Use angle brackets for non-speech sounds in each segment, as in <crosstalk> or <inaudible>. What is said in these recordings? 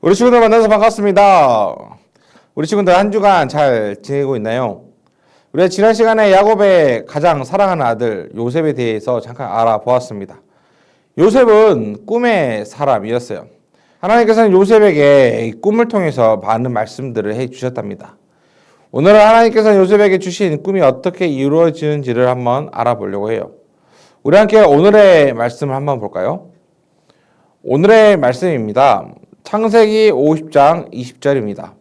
우리 친구들 만나서 반갑습니다. 우리 친구들 한 주간 잘 지내고 있나요? 우리가 지난 시간에 야곱의 가장 사랑하는 아들 요셉에 대해서 잠깐 알아보았습니다. 요셉은 꿈의 사람이었어요. 하나님께서는 요셉에게 이 꿈을 통해서 많은 말씀들을 해 주셨답니다. 오늘은 하나님께서 요셉에게 주신 꿈이 어떻게 이루어지는지를 한번 알아보려고 해요. 우리 함께 오늘의 말씀을 한번 볼까요? 오늘의 말씀입니다. 창세기 50장 20절입니다.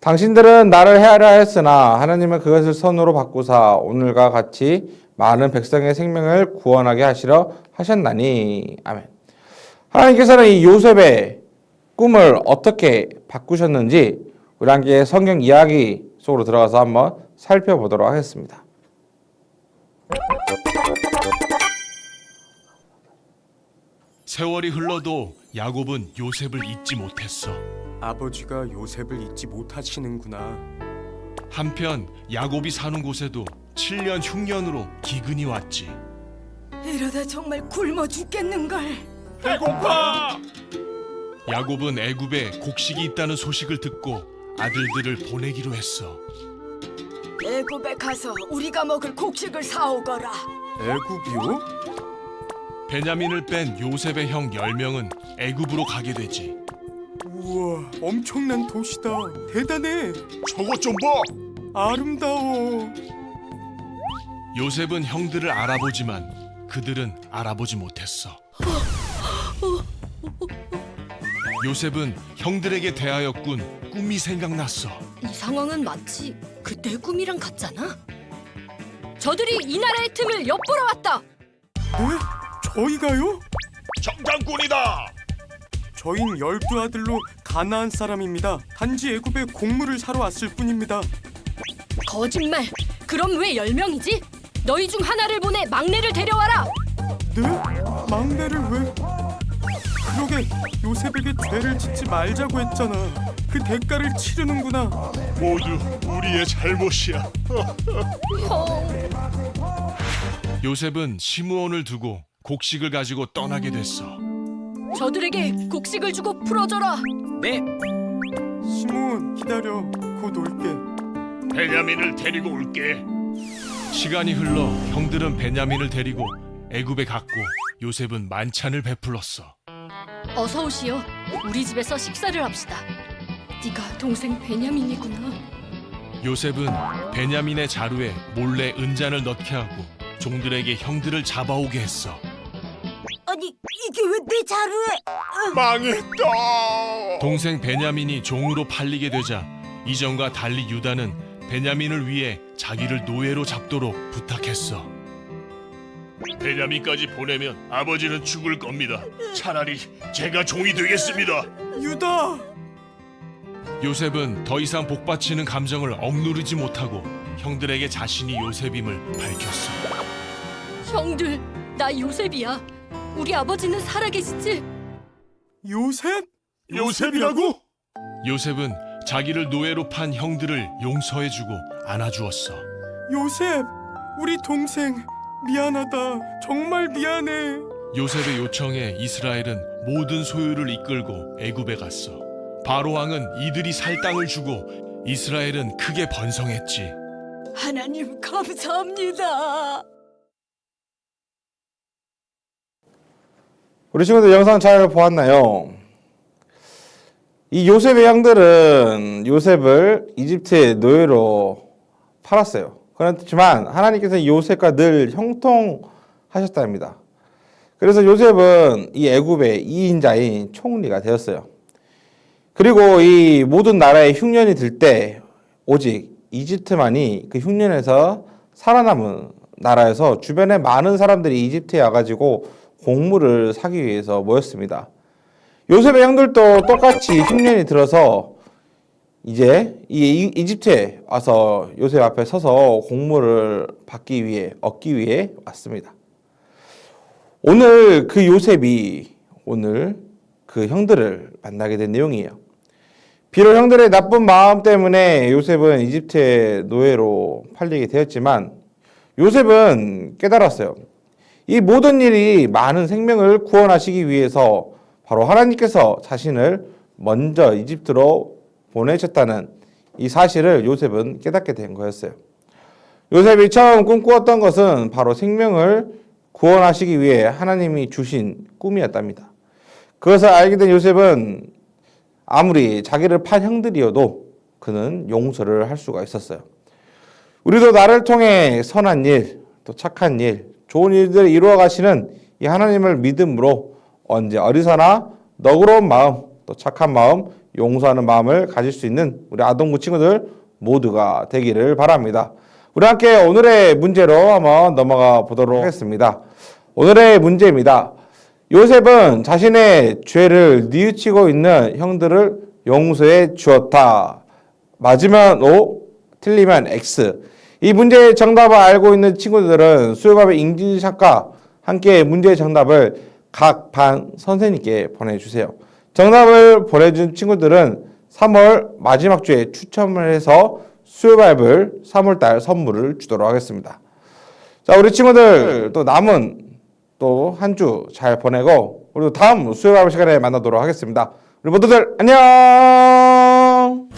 당신들은 나를 해하려 했으나 하나님은 그것을 선으로 바꾸사 오늘과 같이 많은 백성의 생명을 구원하게 하시려 하셨나니 아멘. 하나님께서는 이 요셉의 꿈을 어떻게 바꾸셨는지 우리 함께 성경 이야기 속으로 들어가서 한번 살펴보도록 하겠습니다. 세월이 흘러도 야곱은 요셉을 잊지 못했어. 아버지가 요셉을 잊지 못하시는구나. 한편 야곱이 사는 곳에도 7년 흉년으로 기근이 왔지. 이러다 정말 굶어 죽겠는걸. 배고파! 야곱은 애굽에 곡식이 있다는 소식을 듣고 아들들을 보내기로 했어. 애굽에 가서 우리가 먹을 곡식을 사오거라. 애굽이요? 베냐민을 뺀 요셉의 형 10명은 애굽으로 가게 되지. 우와, 엄청난 도시다. 대단해. 저것 좀 봐! 아름다워. 요셉은 형들을 알아보지만 그들은 알아보지 못했어. 요셉은 형들에게 대하였군 꿈이 생각났어. 이 상황은 마치 그때 꿈이랑 같잖아. 저들이 이 나라의 틈을 엿보러 왔다. 네? 저희가요? 정당꾼이다. 저흰 열두 아들로 가나안 사람입니다. 단지 애굽에 곡물을 사러 왔을 뿐입니다. 거짓말. 그럼 왜 열 명이지? 너희 중 하나를 보내 막내를 데려와라. 네? 막내를 왜? 그러게 요셉에게 죄를 짓지 말자고 했잖아. 그 대가를 치르는구나. 모두 우리의 잘못이야. <laughs> 형. 요셉은 시므온을 두고 곡식을 가지고 떠나게 됐어. 저들에게 곡식을 주고 풀어줘라. 시몬 기다려. 곧 올게. 베냐민을 데리고 올게. 시간이 흘러 형들은 베냐민을 데리고 애굽에 갔고 요셉은 만찬을 베풀었어. 어서 오시오. 우리 집에서 식사를 합시다. 네가 동생 베냐민이구나. 요셉은 베냐민의 자루에 몰래 은잔을 넣게 하고 종들에게 형들을 잡아오게 했어. 아니 이게 왜 내 자루에? 망했다. 동생 베냐민이 종으로 팔리게 되자 이전과 달리 유다는 베냐민을 위해 자기를 노예로 잡도록 부탁했어. 베냐민까지 보내면 아버지는 죽을 겁니다. 차라리 제가 종이 되겠습니다. 유다! 요셉은 더 이상 복받치는 감정을 억누르지 못하고 형들에게 자신이 요셉임을 밝혔어. 형들, 나 요셉이야. 우리 아버지는 살아계시지? 요셉? 요셉이라고? 요셉은 자기를 노예로 판 형들을 용서해주고 안아주었어. 요셉! 우리 동생 미안하다. 정말 미안해. 요셉의 요청에 이스라엘은 모든 소유를 이끌고 애굽에 갔어. 바로 왕은 이들이 살 땅을 주고 이스라엘은 크게 번성했지. 하나님 감사합니다. 우리 친구들 영상 잘 보았나요? 이 요셉의 형들은 요셉을 이집트의 노예로 팔았어요. 그렇지만 하나님께서 요셉과 늘 형통하셨답니다. 그래서 요셉은 이 애굽의 2인자인 총리가 되었어요. 그리고 이 모든 나라의 흉년이 들 때 오직 이집트만이 그 흉년에서 살아남은 나라여서 주변에 많은 사람들이 이집트에 와가지고 곡물을 사기 위해서 모였습니다. 요셉의 형들도 똑같이 흉년이 들어서 이제 이 이집트에 와서 요셉 앞에 서서 곡물을 받기 위해 얻기 위해 왔습니다. 오늘 그 요셉이 오늘 그 형들을 만나게 된 내용이에요. 비록 형들의 나쁜 마음 때문에 요셉은 이집트의 노예로 팔리게 되었지만 요셉은 깨달았어요. 이 모든 일이 많은 생명을 구원하시기 위해서 바로 하나님께서 자신을 먼저 이집트로 보내셨다는 이 사실을 요셉은 깨닫게 된 거였어요. 요셉이 처음 꿈꾸었던 것은 바로 생명을 구원하시기 위해 하나님이 주신 꿈이었답니다. 그것을 알게 된 요셉은 아무리 자기를 판 형들이어도 그는 용서를 할 수가 있었어요. 우리도 나를 통해 선한 일, 또 착한 일, 좋은 일들을 이루어 가시는 이 하나님을 믿음으로 언제 어디서나 너그러운 마음, 또 착한 마음, 용서하는 마음을 가질 수 있는 우리 아동부 친구들 모두가 되기를 바랍니다. 우리 함께 오늘의 문제로 한번 넘어가 보도록 하겠습니다. 오늘의 문제입니다. 요셉은 자신의 죄를 뉘우치고 있는 형들을 용서해 주었다. 맞으면 O, 틀리면 X. 이 문제의 정답을 알고 있는 친구들은 수요밥의 인증샷과 함께 문제의 정답을 각 반 선생님께 보내주세요. 정답을 보내준 친구들은 3월 마지막 주에 추첨을 해서 수요밥을 3월달 선물을 주도록 하겠습니다. 자, 우리 친구들 또 남은 또 한 주 잘 보내고 우리 다음 수요밥 시간에 만나도록 하겠습니다. 우리 모두들 안녕!